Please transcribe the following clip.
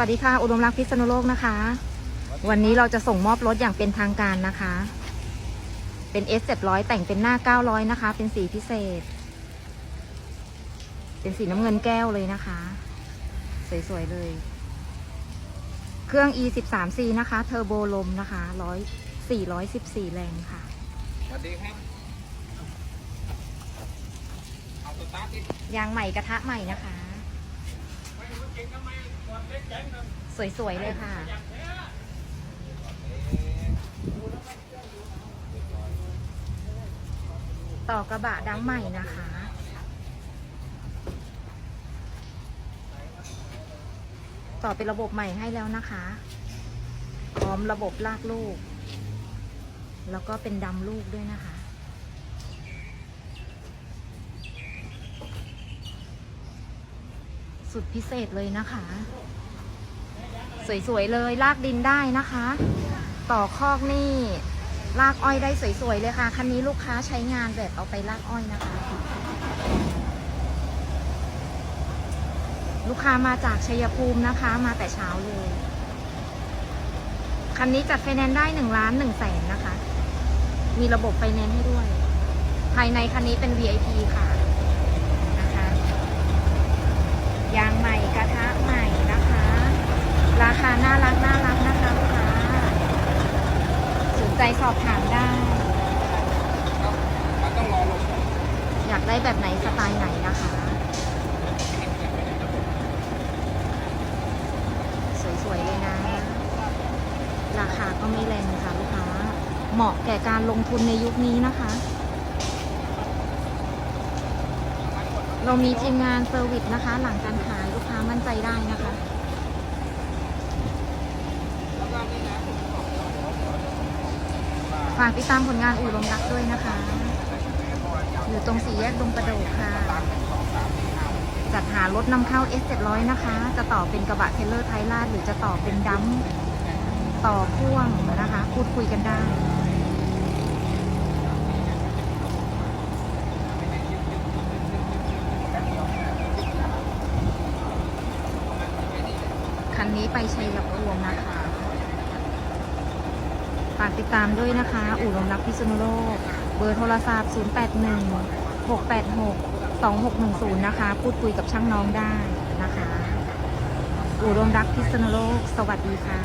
วัสดีค่ะ อุดมรักษ์พิษณุโลกนะคะ วันนี้เราจะส่งมอบรถอย่างเป็นทางการนะคะ เป็น S 700แต่งเป็นหน้า 900 นะคะ เป็นสีพิเศษ เป็นสีน้ำเงินแก้วเลยนะคะ สวยๆเลย เครื่อง E 1 3 C นะคะ เทอร์โบลมนะคะ100 414 แรงค่ะ สวัสดีครับเอาสตาร์ทดิยางใหม่กระทะใหม่นะคะ สวยๆเลยค่ะ ต่อกระบะดังใหม่นะคะต่อเป็นระบบใหม่ให้แล้วนะคะ พร้อมระบบลากลูก แล้วก็เป็นดำลูกด้วยนะคะ สุดพิเศษเลยนะคะ สวยๆเลยลากดินได้นะคะ ต่อคอกนี่ลากอ้อยได้สวยๆเลยค่ะ คันนี้ลูกค้าใช้งานแบบเอาไปลากอ้อยนะคะ ลูกค้ามาจากชัยภูมินะคะ มาแต่เช้าเลย คันนี้จัดไฟแนนซ์ได้หนึ่งล้านหนึ่งแสนนะคะ มีระบบไฟแนนซ์ให้ด้วย ภายในคันนี้เป็น VIP ค่ะนะคะ ยางใหม่กระทะใหม่นะคะ ราคาน่ารักน่ารักนะคะลูกค้าสนใจส อบถามได้ มันต้องรอลงอยากได้แบบไหนสไตล์ไหนนะคะ สวยๆเลยนะ ราคาก็ไม่แรงค่ะลูกค้า เหมาะแก่การลงทุนในยุคนี้นะคะ เรามีทีมงานเซอร์วิสนะคะ หลังการขายลูกค้ามั่นใจได้นะคะ แล้วก็นี่นะ ฝากติดตามผลงานอู่ลมรักด้วยนะคะ อยู่ตรงสี่แยกดงประโดกค่ะ จัดหารถนำเข้า S 700 นะคะ จะต่อเป็นกระบะเทเลอร์ไทยลาดหรือจะต่อเป็นดัมต่อพ่วงนะคะ พูดคุยกันได้คันนี้ไปชัยภูมินะคะ ฝากติดตามด้วยนะคะ อู่ลมรักพิษณุโลก เบอร์โทรศัพท์ 081 686 2610 นะคะ พูดคุยกับช่างน้องได้นะคะ อู่ลมรักพิษณุโลก สวัสดีค่ะ